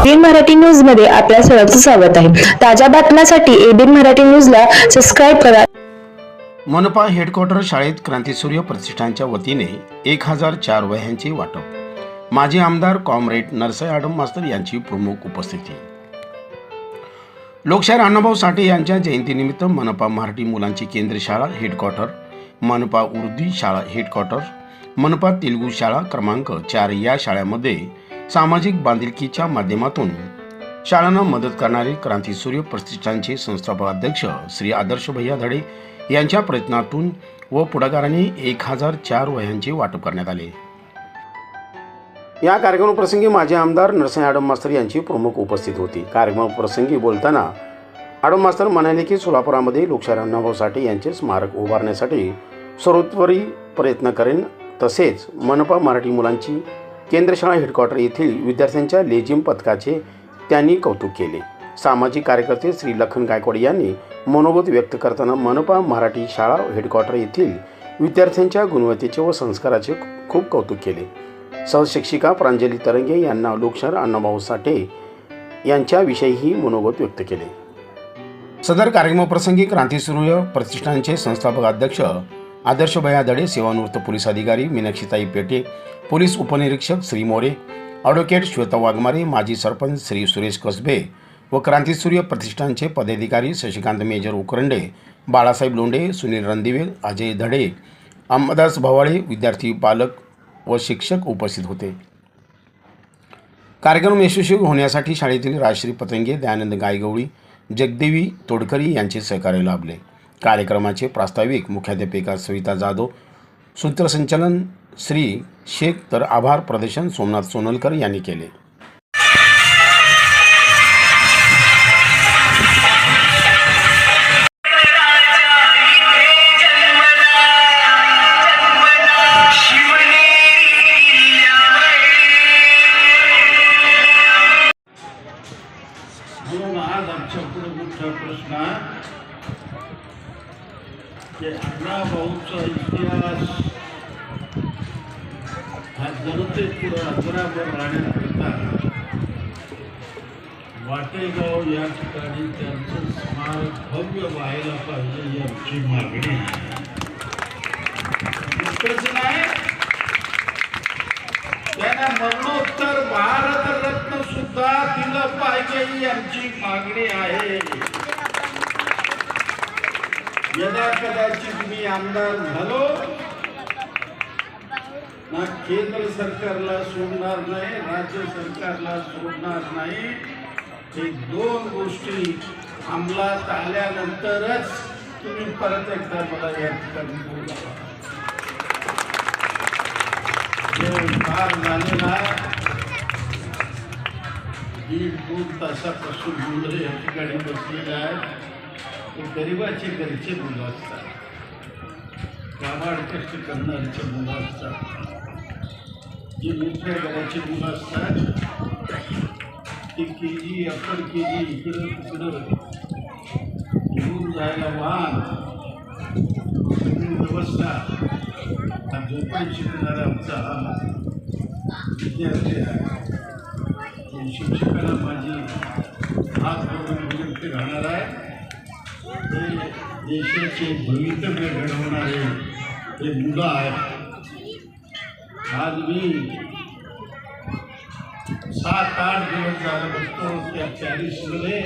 ABN Marathi न्यूजमध्ये आपल्या सर्वांचं स्वागत आहे. ताज्या बातम्यांसाठी एबीएन मराठी न्यूजला सबस्क्राईब करा. मनपा हेडक्वार्टर शाळेत क्रांतीसूर्य प्रतिष्ठानच्या वतीने एक हजार चार वह्यांचे वाटप. माजी आमदार कॉम्रेड नरसय आडम मास्तर यांची प्रमुख उपस्थिती. लोकशाहीर अण्णाभाऊ साठे यांच्या जयंतीनिमित्त मनपा मराठी मुलांची केंद्रीय शाळा हेडक्वार्टर मनपा उर्दू शाळा हेडक्वार्टर मनपा तेलुगू शाळा क्रमांक चार या शाळेमध्ये सामाजिक बांधिलकीच्या माध्यमातून शाळांना मदत करणारे क्रांतीसूर्य प्रतिष्ठानचे संस्थापक अध्यक्ष श्री आदर्श भैया धडे यांच्या प्रयत्नातून व पुढाकाराने एक हजार चार वह्यांचे वाटप करण्यात आले. या कार्यक्रमप्रसंगी माजी आमदार नरसिंह आडम मास्तर यांची प्रमुख उपस्थित होती. कार्यक्रमप्रसंगी बोलताना आडम मास्तर म्हणाले की सोलापुरामध्ये लोकशाहीर अण्णाभाऊ साठे यांचे स्मारक उभारण्यासाठी सर्वोत्तरी प्रयत्न करेन. तसेच मनपा मराठी मुलांची केंद्रशाळा हेडक्वार्टर येथील विद्यार्थ्यांच्या लेझिम पथकाचे त्यांनी कौतुक केले. सामाजिक कार्यकर्ते श्री लखन गायकवाड यांनी मनोगत व्यक्त करताना मनपा मराठी शाळा हेडक्वार्टर येथील विद्यार्थ्यांच्या गुणवत्तेचे व संस्काराचे खूप कौतुक केले. सहशिक्षिका प्रांजली तरंगे यांना लोकशाहीर अण्णाभाऊ साठे यांच्याविषयीही मनोगत व्यक्त केले. सदर कार्यक्रमप्रसंगी क्रांतीसूर्य प्रतिष्ठानचे संस्थापक अध्यक्ष आदर्श भया दडे सेवानिवृत्त पोलीस अधिकारी मीनाक्षीताई पेटे पोलीस उपनिरीक्षक श्री मोरे ॲडव्होकेट श्वेता वाघमारे माजी सरपंच श्री सुरेश कसबे व क्रांतीसूर्य प्रतिष्ठानचे पदाधिकारी शशिकांत मेजर उकरंडे बाळासाहेब लोंढे सुनील रणदिवे अजय धडे अंबादास भवाळे विद्यार्थी पालक व शिक्षक उपस्थित होते. कार्यक्रम यशस्वी होण्यासाठी शाळेतील राजश्री पतंगे दयानंद गायगवळी जगदेवी तोडकरी यांचे सहकार्य लाभले. कार्यक्रमाचे प्रास्ताविक मुख्याध्यापिका सविता जाधव सूत्रसंचालन श्री शेख तर आभार प्रदर्शन सोमनाथ सोनलकर यांनी केले. अण्णाभाऊचा इतिहास हा जनतेत जनतेपुढं अजराबर राहण्याकरता वाटेगाव या ठिकाणी त्यांचं स्मारक भव्य व्हायला पाहिजे ही आमची मागणी नाही. त्यांना मरणोत्तर भारतरत्न सुद्धा दिलं पाहिजे ही आमची मागणी आहे. यदा कदाचित मी आमदार झालो. ना केंद्र सरकारला सोडणार नाही राज्य सरकारला सोडणार नाही. हे दोन गोष्टी अंमलात आल्यानंतरच तुम्ही परत एकदा मला या ठिकाणी बोलावा. फार झालेला दीड दोन तासापासून मुलं या ठिकाणी बसलेले आहेत गरिबाचे घरचे मुलं असतात. कामाड कष्ट करणाऱ्याचे मुलं असतात. जी मोठ्या घराची मुलं असतात ती के जी अप्पर के जी इकडं तिकडं. घेऊन जायला वाहन. सगळी व्यवस्था. हा झोपाय शिकणारा आमचा हा विद्यार्थी आहे. शिक्षकाला माझी हात करून विनंती राहणार आहे. हे देशाचे भवितव्य घडवणारे हे मुलं आहेत. आज मी सात आठ दिवस झालं बसतो त्या पॅरिसमध्ये.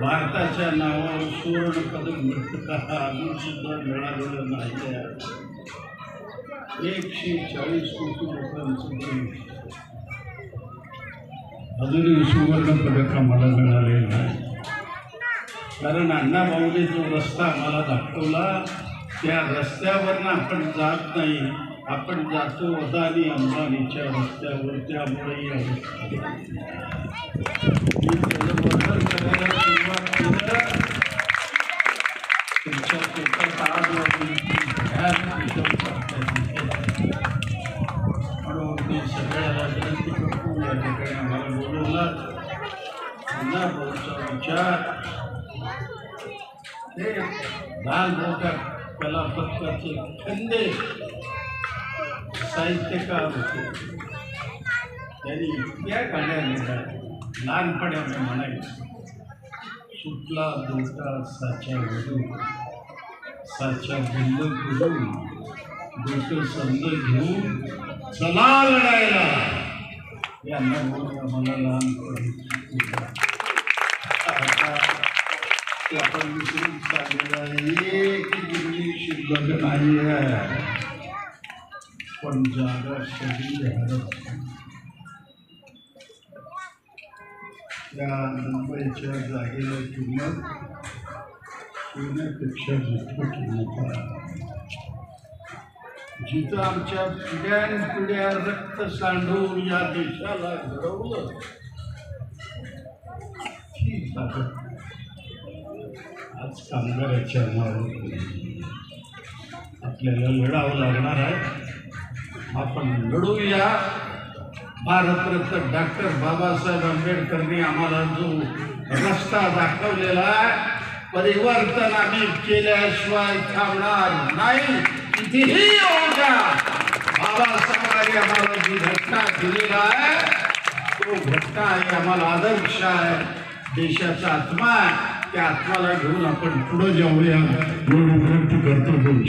भारताच्या नावावर सुवर्ण पदक मिळतं का अजून सुद्धा मिळालेलं नाही आहे एकशे चाळीस कोटी लोकांचं अजूनही सुवर्ण पदक आम्हाला मिळालेलं नाही कारण अण्णाभाऊने जो रस्ता आम्हाला दाखवला त्या रस्त्यावरनं आपण जात नाही. आपण जातो अदानी अंबानीच्या रस्त्यावर त्यामुळे ही अवस्था तुमच्या आज म्हणून मी सगळ्याला विनंती करतो या ठिकाणी आम्हाला बोलवलं. पुन्हा विचार लाल मोठ्या कलापथकाचे खंदे साहित्यकार होते. त्यांनी इतक्या गाण्या लिहिल्या लहानपणी आम्ही सुटला दोटा साच्या वडू साच्या बंद करून डोकं समज घेऊन चला लढायला. या नवऱ्या मला लहानपणी आता ते आपण विसरून चाललेलं आहे एक गिरणी शिल्लक नाही आहे पण जागा सगळी हरत त्या मुंबईच्या जागेला किंमत सोन्यापेक्षा जितकं किंमत आहे जिथं आमच्या पिढ्यान पिढ्या रक्त सांडून या देशाला घडवलं ती ताकद आज कामगाराच्या नावावर आपल्याला लढावं लागणार आहे. आपण लढूया. भारतरत्न डॉक्टर बाबासाहेब आंबेडकरनी आम्हाला जो रस्ता दाखवलेला आहे परिवर्तन आम्ही केल्याशिवाय थांबणार नाही. कितीही होता बाबासाहेबांनी आम्हाला जी घटना दिलेला आहे तो घटना आहे आम्हाला आदर्श आहे. देशाचा आत्मा आहे. त्या आत्माला घेऊन आपण पुढे जाऊया. म्हणून विनंती करतो.